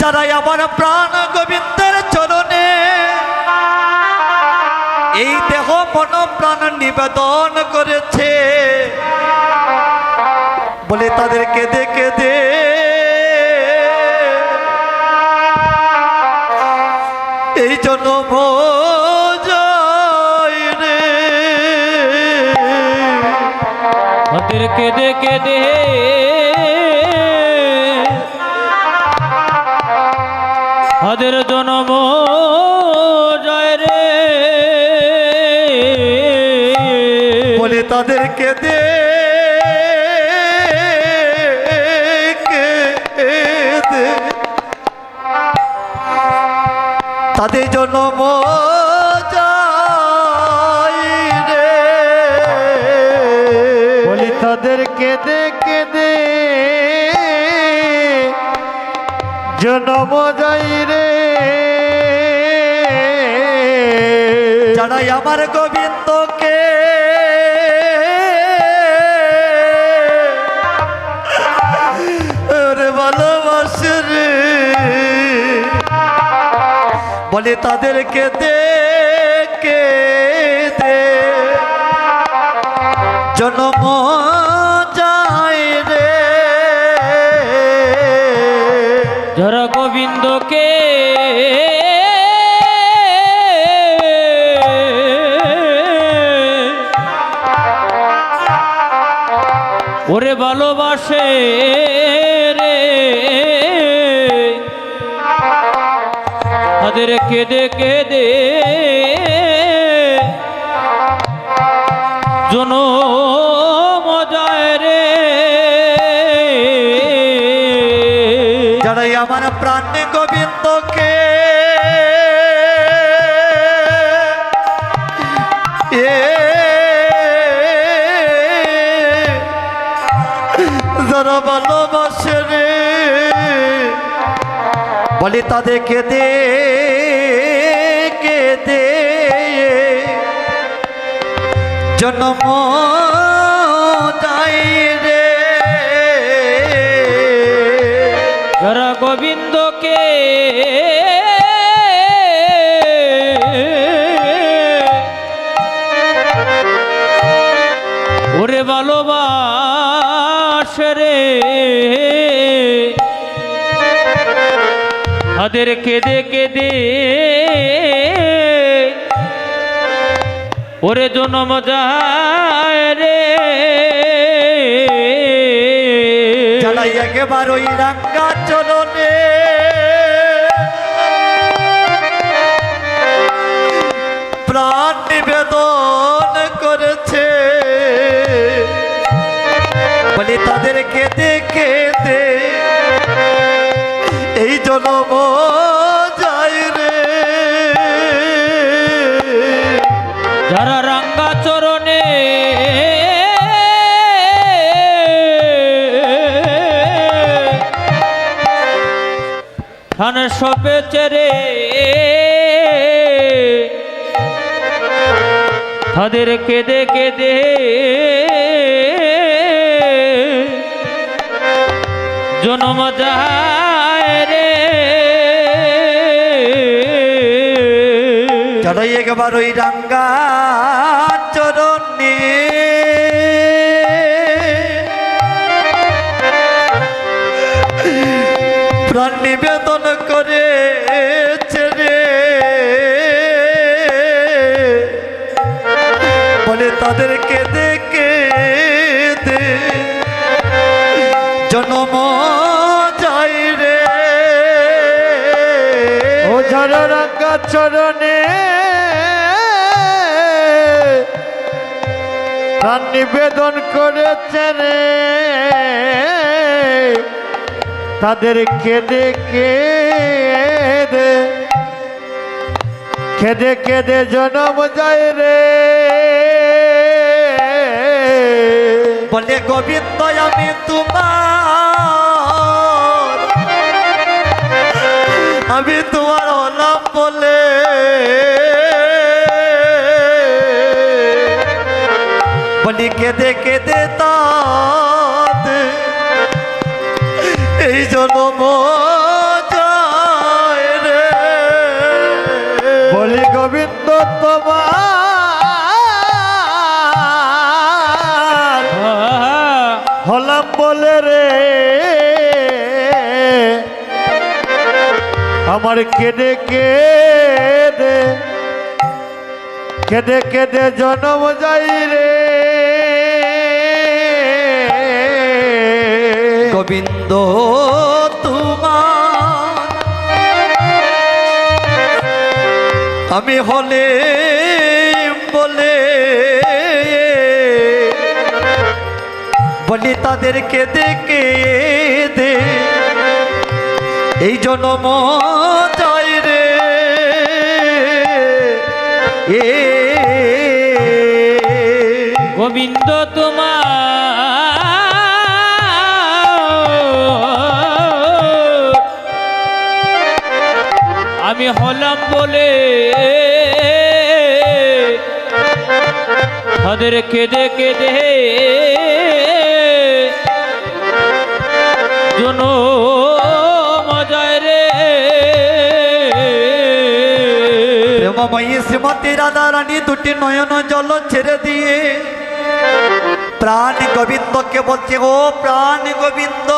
যারা আমার প্রাণ গোবিন্দের চরণে, এই দেহ মন প্রাণ নিবেদন করেছে। বলে তাদেরকে দেখে দে। এই জন্য যায় রে ওদের ওদের জনম জয় রে। বলে তাদেরকে দে তাদের জন্য জনম যাই রে। যারাই আমার গোবিন্দকে ভালোবাসে রে। বলে তাদেরকে দেখে দে। জন্ম গোবিন্দকে। ওরে ভালোবাসে রে। তাদের কেঁদে কেঁদে গোবিন্দকে এ যারা ভালোবাসে রে দে কে দে। জন্ম যাই রে। যারা তাদের কেঁদে কেঁদে। ওরে জনম যায় রে। চালাই একেবার ওই সপে চেরে। তাদের কেঁদে কেঁদে। জনম যায় রে। চড়াই একবার ওই রাঙ্গা করে রে বলে তাদেরকে দেখে দে। জনম যাই রে। ও ঝড় রাঙ্গা চরণে প্রাণ নিবেদন করেছে রে। তাদের কেঁদে কেঁদে কেঁদে কেঁদে জনম যায় রে। বলে গোবিন্দ, আমি তোমার আমি তোমার হলাম বলে। বলি কেঁদে কেঁদে তাদ এই জন্ম গোবিন্দ তোমার হলাম বলে রে। আমার কেঁদে কেঁদে কেঁদে কেঁদে জনম যাই রে। গোবিন্দ আমি হলে বলে বলি তাদেরকে দেখে দে। এই জনম যায় রে। এ গোবিন্দ তোমার আমি হলাম বলে তাদের কেঁদে কেঁদে জন মজায় রে। শ্রীমতী রাধা রানী দুটি নয়ন জল ছেড়ে দিয়ে প্রাণ গোবিন্দকে বলছে ও প্রাণ গোবিন্দ,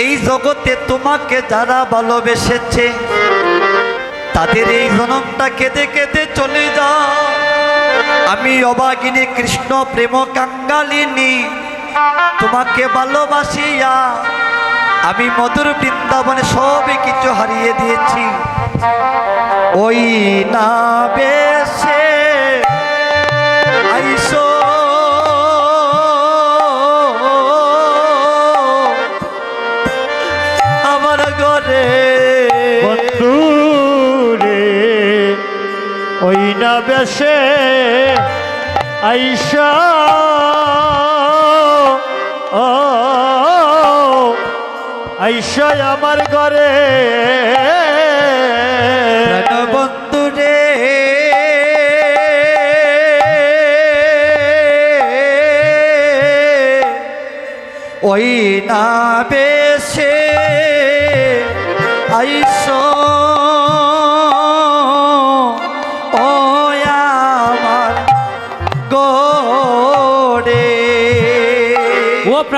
এই জগতে তোমাকে যারা ভালোবেসেছে তাদের এই জনমটা কেঁদে কেঁদে চলে যা আমি অবাগিনী কৃষ্ণ প্রেম কাঙ্গালিনী, তোমাকে ভালোবাসিয়া আমি মধুর বৃন্দাবনে সবই কিছু হারিয়ে দিয়েছি। ওই না বেশে ওই না বেশে আইসা ও আইসা আমার ঘরে। বন্ধু রে। ওই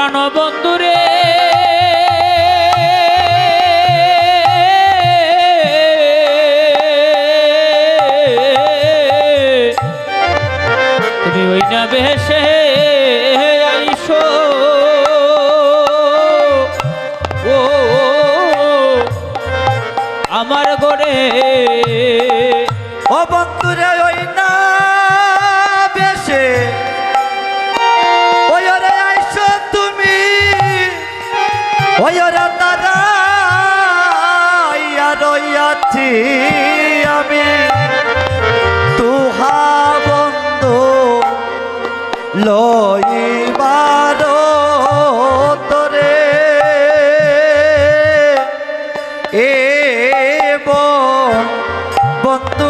ও প্রাণ বন্ধুরে তুমি ওই না আইসো। ও, আমার গড়ে। ও বন্ধুরে, ওই না বেশে আমি তুহা বন্ধু লইবার তরে। এ বন্ধুরে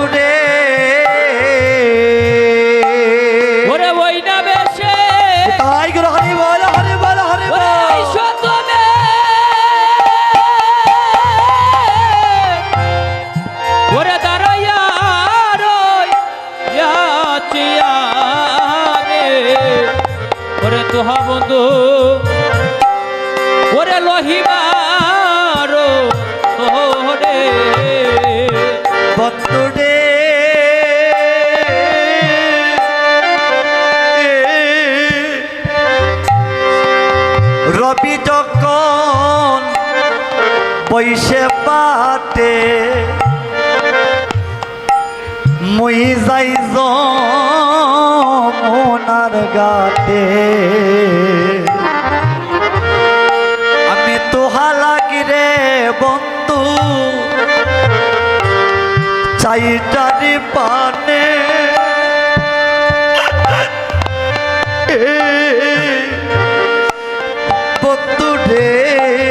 বন্ধুরে রবি যখন বৈশে পাতে মুই যাই মোনার গাতে। চাইটারি পানে বন্ধু রে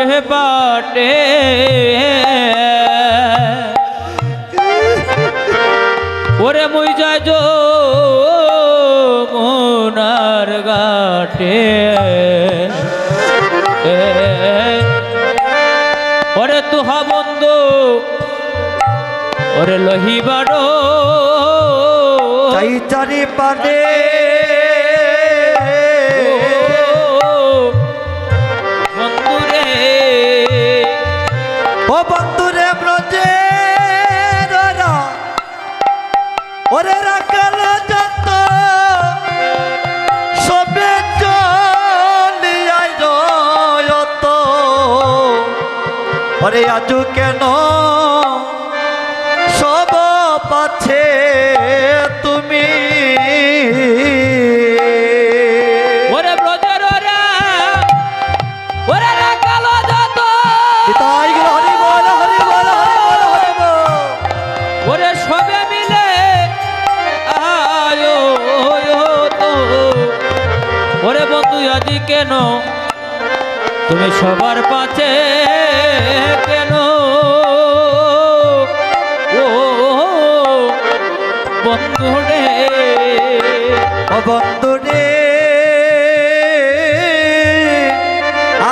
বহিষে বাটে ওরে মুই যো মোনার গাটে ওরে তুহা বন্ধু, ওরে লহিবাড়ো চাই চারি পানে ও বন্ধুরে ব্রজে ওরে রাখাল যত সবে চলিয়াই রয়ত। ওরে আজু কেন সব পাছে তুমি? তুমি সবার পাছে কেন? ও বন্ধুরে অবন্ধুরে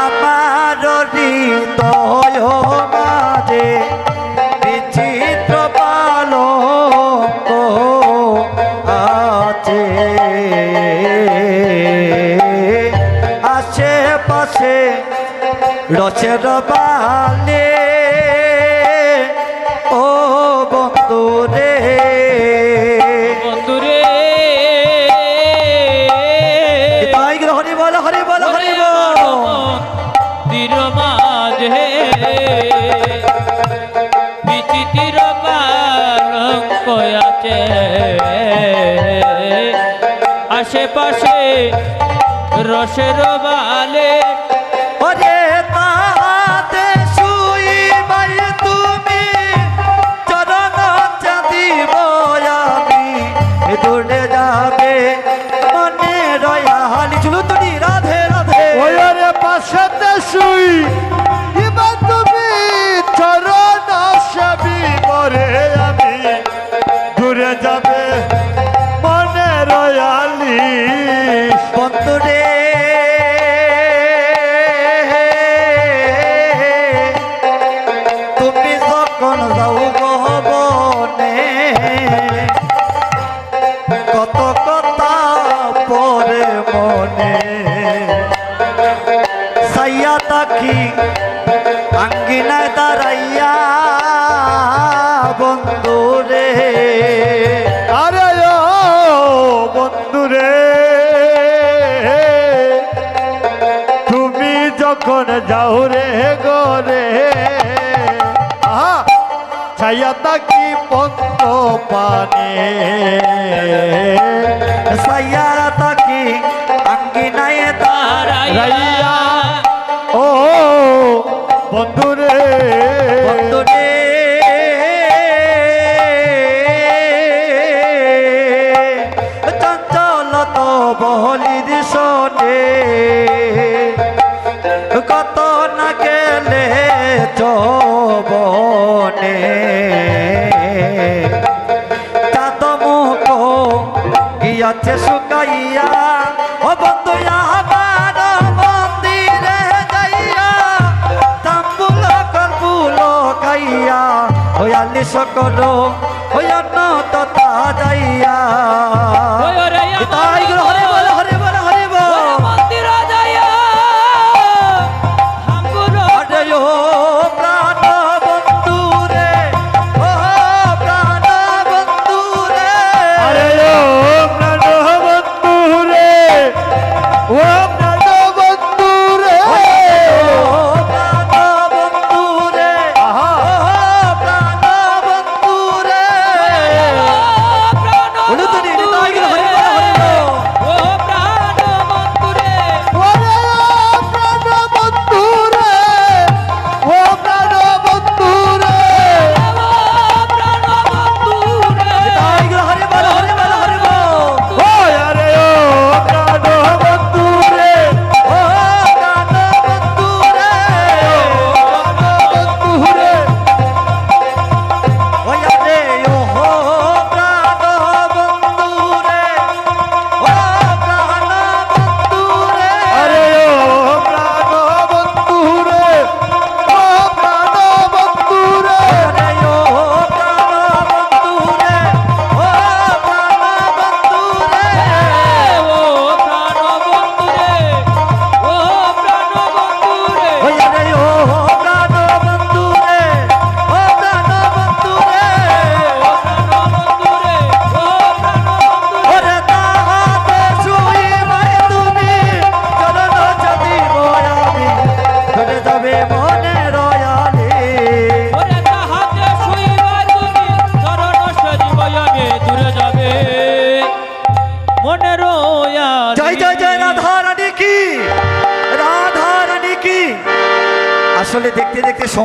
আমার হৃদয় রসের বালে ও বন্ধু রে তাই গেল হরি বল হরি বল হরি বল। তীর মাঝে। বিচিতির পালঙ্ক আছে আশেপাশে রসের বালে আঙ্গিনায় দাঁড়াইয়া বন্ধুরে আরে ও বন্ধুরে তুমি যখন যাও রে গরে ছাইয়া তাকি পন্ত পানে। সাইয়া তাকি আঙ্গিনায় দাঁড়াইয়া। বন্ধুরে। বন্ধুরে। চঞ্চল তো বহলির শোনে কত না গেলে চবনে। চাঁদ মুখ গিয়াছে খাইয়া হইয়া আলি করো হইয়া অন্য